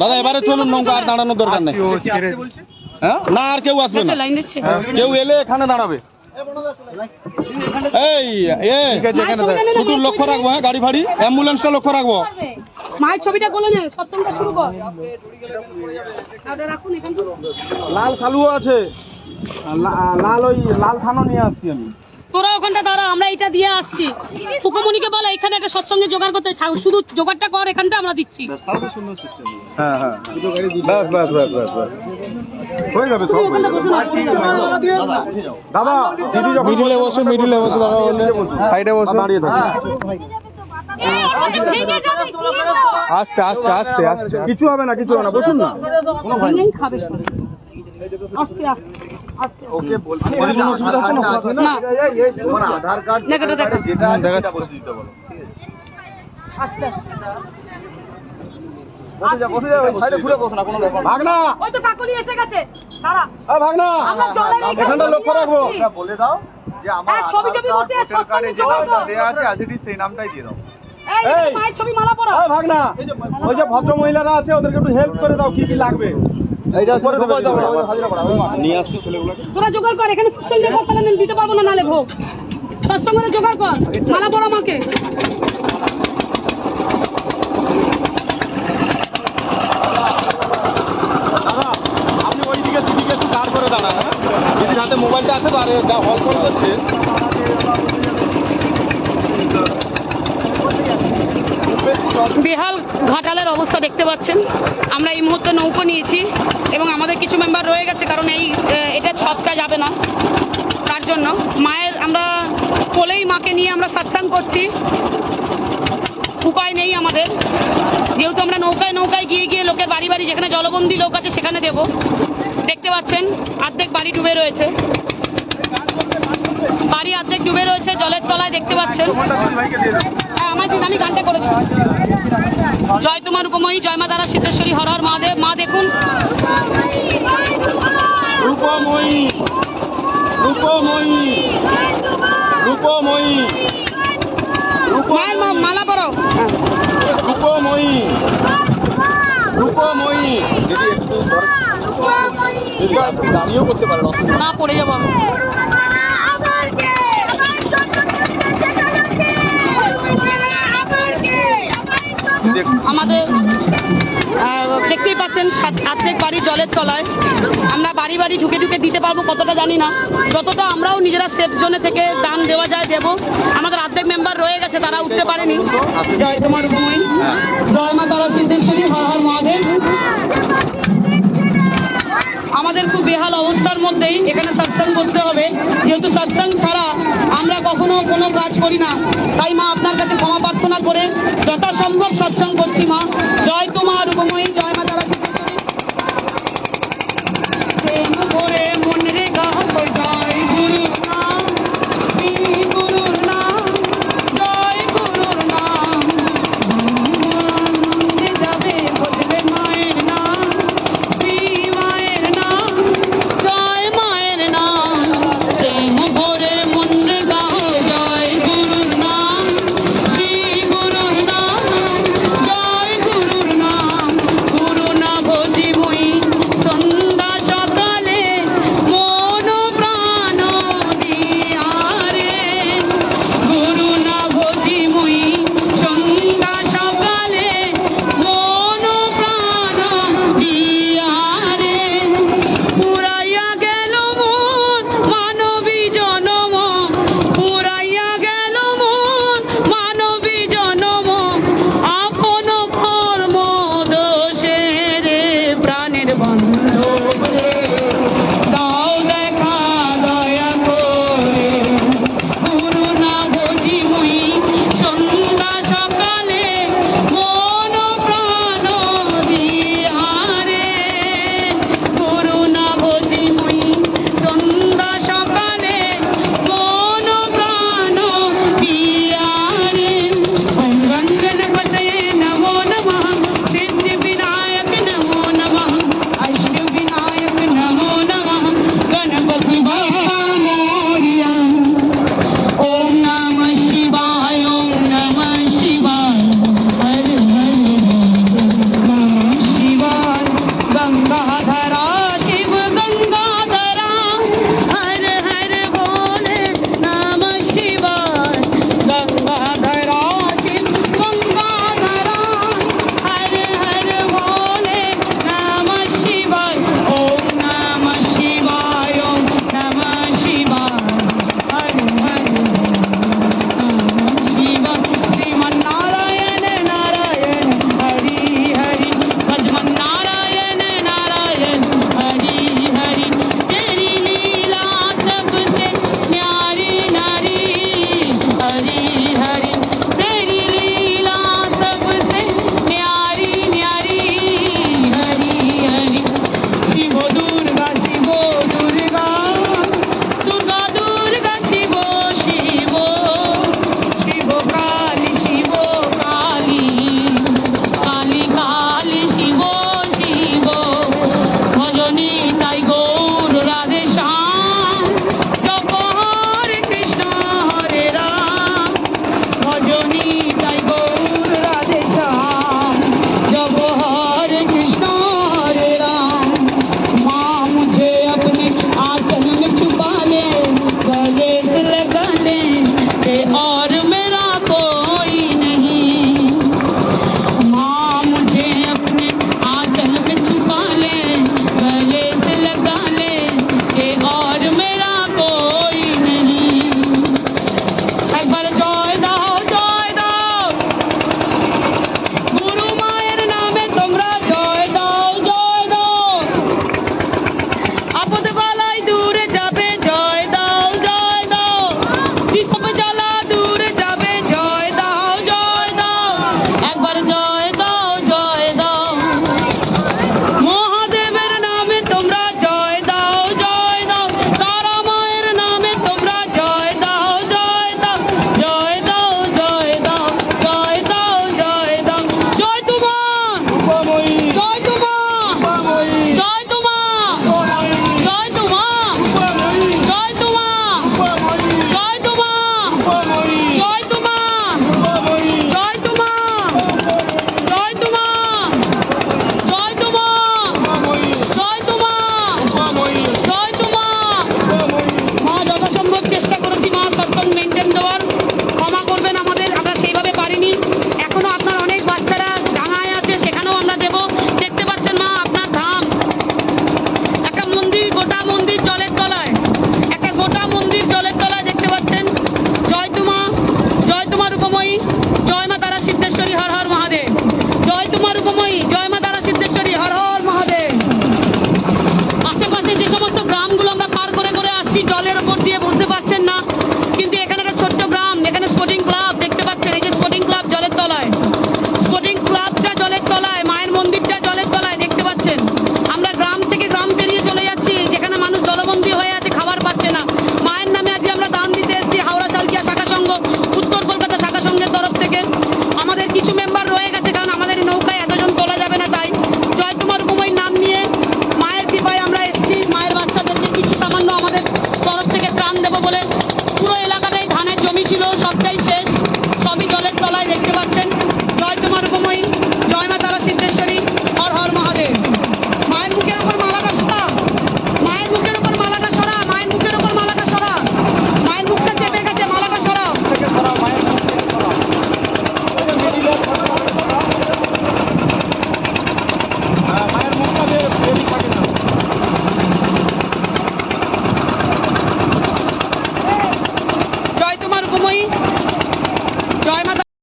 দাদা এবারে চলুন নৌকা আর দাঁড়ানোর দরকার নেই। হ্যাঁ? না আর কেউ আসবে না। কেউ এলে এখানে দাঁড়াবে। এই এ শুধু লক্ষ্য রাখব হ্যাঁ গাড়ি ফাড়ি অ্যাম্বুলেন্সটা লক্ষ্য রাখব। মায়ের ছবিটা বলে নে সৎসঙ্গটা শুরু কর। রাখুন লাল খালুও আছে। লাল ওই লাল থানো নিয়ে আসছি আমি। তোরা ওখানটা দাঁড়া আমরা এটা দিয়ে আসছি। পুকুমণিকে বলে এখানে একটা সৎসঙ্গে জোগাড় করতে। শুধু জোগাড়টা কর এখানটা আমরা দিচ্ছি। হ্যাঁ হ্যাঁ ব্যাস ব্যাস ব্যাস ব্যাস ব্যাস। হয়ে যাবে সব হয়ে যাবে। দাদা দিদি। যখন মিডিলে বসো মিডিলে বসো দাদা বললে সাইডে বসো দাঁড়িয়ে থাকো আস্তে আস্তে আস্তে আস্তে। কিছু হবে না কিছু হবে না বসুন না। কোনো ভয় নেই খাবে সব। আস্তে আস্তে আস্তে। ওকে বলছি। কোনো অসুবিধা হচ্ছে না? না তোমার আধার কার্ড দেখা দেখা যেটা আছে বসে দিতে বলো। আস্তে আস্তে বসে যা বসে যা সাইডে ঘুরে বসো না কোনো ব্যাপার ভাগ না ওই তো কাকুলি এসে গেছে। দাঁড়া। আ ভাগ না আমরা জলের এইখানে এখানটা লক্ষ্য রাখব। বলে দাও যে আমার হ্যাঁ, আধার কার্ড। দেওয়া আছে আজ সেই নামটাই দিয়ে দাও। এই এই। এখানে মায়ের ছবি মালা পড়ো আ ভাগ না ওই যে ভদ্র মহিলারা আছে ওদেরকে একটু হেল্প করে দাও কি কি লাগবে। নিয়ে আসছি ছেলেগুলোকে? তোরা জোগাড় কর এখানে সৎসঙ্গে দিতে পারব না নালে ভোগ। সৎসঙ্গে জোগাড় কর মালা বড় আমাকে দাদা আপনি ওই দিকে দিদিকে একটু দাঁড় করে দাঁড়ান হ্যাঁ দিদির হাতে মোবাইলটা আছে তো আরে যা হল ফল করছে বেহাল ঘাটালের অবস্থা দেখতে পাচ্ছেন। আমরা এই মুহূর্তে নৌকো নিয়েছি এবং আমাদের কিছু মেম্বার রয়ে গেছে কারণ এই এটা ছটকা যাবে না। তার জন্য মায়ের আমরা কোলেই মাকে নিয়ে আমরা সৎসাং করছি। উপায় নেই আমাদের। যেহেতু আমরা নৌকায় নৌকায় গিয়ে গিয়ে লোকের বাড়ি বাড়ি যেখানে জলবন্দী লোক আছে সেখানে দেব। দেখতে পাচ্ছেন অর্ধেক বাড়ি ডুবে রয়েছে। বাড়ি অর্ধেক ডুবে রয়েছে জলের তলায় দেখতে পাচ্ছেন। হ্যাঁ, আমার দিন আমি গানটা করে দিচ্ছি। জয় তোমার উপময়ী জয় মা তারা সিদ্ধেশ্বরী হর হর মহাদেব। মা দেখুন। রূপময়ী রূপময়ী রূপময়ী মায়ের মালা পরো। রূপময়ী রূপময়ী দিদি একটু দাঁড়িয়েও করতে না পড়ে যাব জলের তলায়। আমরা বাড়ি বাড়ি ঢুকে ঢুকে দিতে পারব, কতটা জানি না। যতটা আমরাও নিজেরা সেফ জোনে থেকে দান দেওয়া যায়, দেব। আমাদের আর্ধেক মেম্বার রয়ে গেছে, তারা উঠতে পারেনি। আমাদের খুব বেহাল অবস্থার মধ্যেই এখানে সৎসং করতে হবে। যেহেতু সৎসং ছাড়া আমরা কখনো কোনো কাজ করি না। তাই মা আপনার কাছে ক্ষমা প্রার্থনা করে যথাসম্ভব সৎসং